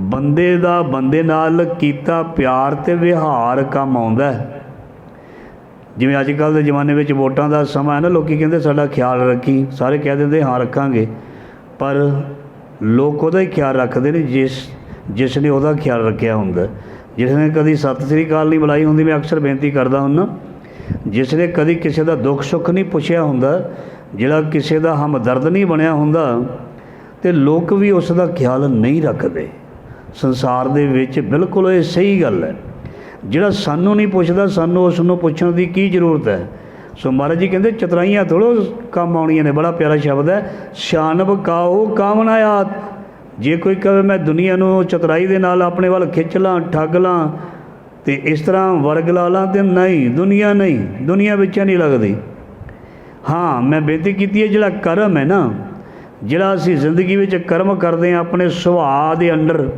ਬੰਦੇ ਦਾ ਬੰਦੇ ਨਾਲ ਕੀਤਾ ਪਿਆਰ ਤੇ ਵਿਹਾਰ ਕੰਮ ਆਉਂਦਾ ਹੈ। ਜਿਵੇਂ ਅੱਜ ਕੱਲ ਦੇ ਜ਼ਮਾਨੇ ਵਿੱਚ ਵੋਟਾਂ ਦਾ ਸਮਾਂ ਹੈ ਨਾ, ਲੋਕੀ ਕਹਿੰਦੇ ਸਾਡਾ ਖਿਆਲ ਰੱਖੀ, ਸਾਰੇ ਕਹਿ ਦਿੰਦੇ ਹਾਂ ਰੱਖਾਂਗੇ। ਪਰ ਲੋਕ ਉਹਦਾ ਹੀ ਖਿਆਲ ਰੱਖਦੇ ਨੇ, ਜਿਸ ਜਿਸ ਨੇ ਉਹਦਾ ਖਿਆਲ ਰੱਖਿਆ ਹੁੰਦਾ ਜਿਸ ਨੇ ਕਦੀ ਸਤਿ ਸ੍ਰੀ ਅਕਾਲ ਨਹੀਂ ਬੁਲਾਈ ਹੁੰਦੀ, ਮੈਂ ਅਕਸਰ ਬੇਨਤੀ ਕਰਦਾ ਹੁੰਦਾ ਜਿਸ ਨੇ ਕਦੀ ਕਿਸੇ ਦਾ ਦੁੱਖ ਸੁੱਖ ਨਹੀਂ ਪੁੱਛਿਆ ਹੁੰਦਾ, ਜਿਹੜਾ ਕਿਸੇ ਦਾ ਹਮਦਰਦ ਨਹੀਂ ਬਣਿਆ ਹੁੰਦਾ, ਤੇ ਲੋਕ ਵੀ ਉਸ ਦਾ ਖਿਆਲ ਨਹੀਂ ਰੱਖਦੇ। ਸੰਸਾਰ ਦੇ ਵਿੱਚ ਬਿਲਕੁਲ ਇਹ ਸਹੀ ਗੱਲ ਹੈ। ਜਿਹੜਾ ਸਾਨੂੰ ਨਹੀਂ ਪੁੱਛਦਾ, ਸਾਨੂੰ ਉਸ ਨੂੰ ਪੁੱਛਣ ਦੀ ਕੀ ਜ਼ਰੂਰਤ ਹੈ? ਸੋ ਮਹਾਰਾਜ ਜੀ ਕਹਿੰਦੇ, ਚਤਰਾਈਆਂ ਥੋੜੋ ਕੰਮ ਆਉਣੀਆਂ ਨੇ, ਬੜਾ ਪਿਆਰਾ ਸ਼ਬਦ ਹੈ ਸ਼ਾਨ ਬਕਾਓ ਕਾਮਨਾਇਆਤ ਜੇ ਕੋਈ ਕਹੇ, ਮੈਂ ਦੁਨੀਆ ਨੂੰ ਚਤਰਾਈ ਦੇ ਨਾਲ ਆਪਣੇ ਵੱਲ ਖਿੱਚ ਲਾਂ, ਠੱਗ ਲਾਂ, ਤੇ ਇਸ ਤਰ੍ਹਾਂ ਵਰਗ ਲਾ ਲਾਂ ਤੇ ਨਹੀਂ, ਦੁਨੀਆ ਨਹੀਂ, ਦੁਨੀਆ ਵਿੱਚ ਨਹੀਂ ਲੱਗਦੀ। ਹਾਂ, ਮੈਂ ਬੇਨਤੀ ਕੀਤੀ ਹੈ, ਜਿਹੜਾ ਕਰਮ ਹੈ ਨਾ, ਜਿਹੜਾ ਅਸੀਂ ਜ਼ਿੰਦਗੀ ਵਿੱਚ ਕਰਮ ਕਰਦੇ ਹਾਂ, ਆਪਣੇ ਸੁਭਾਅ ਦੇ ਅੰਡਰ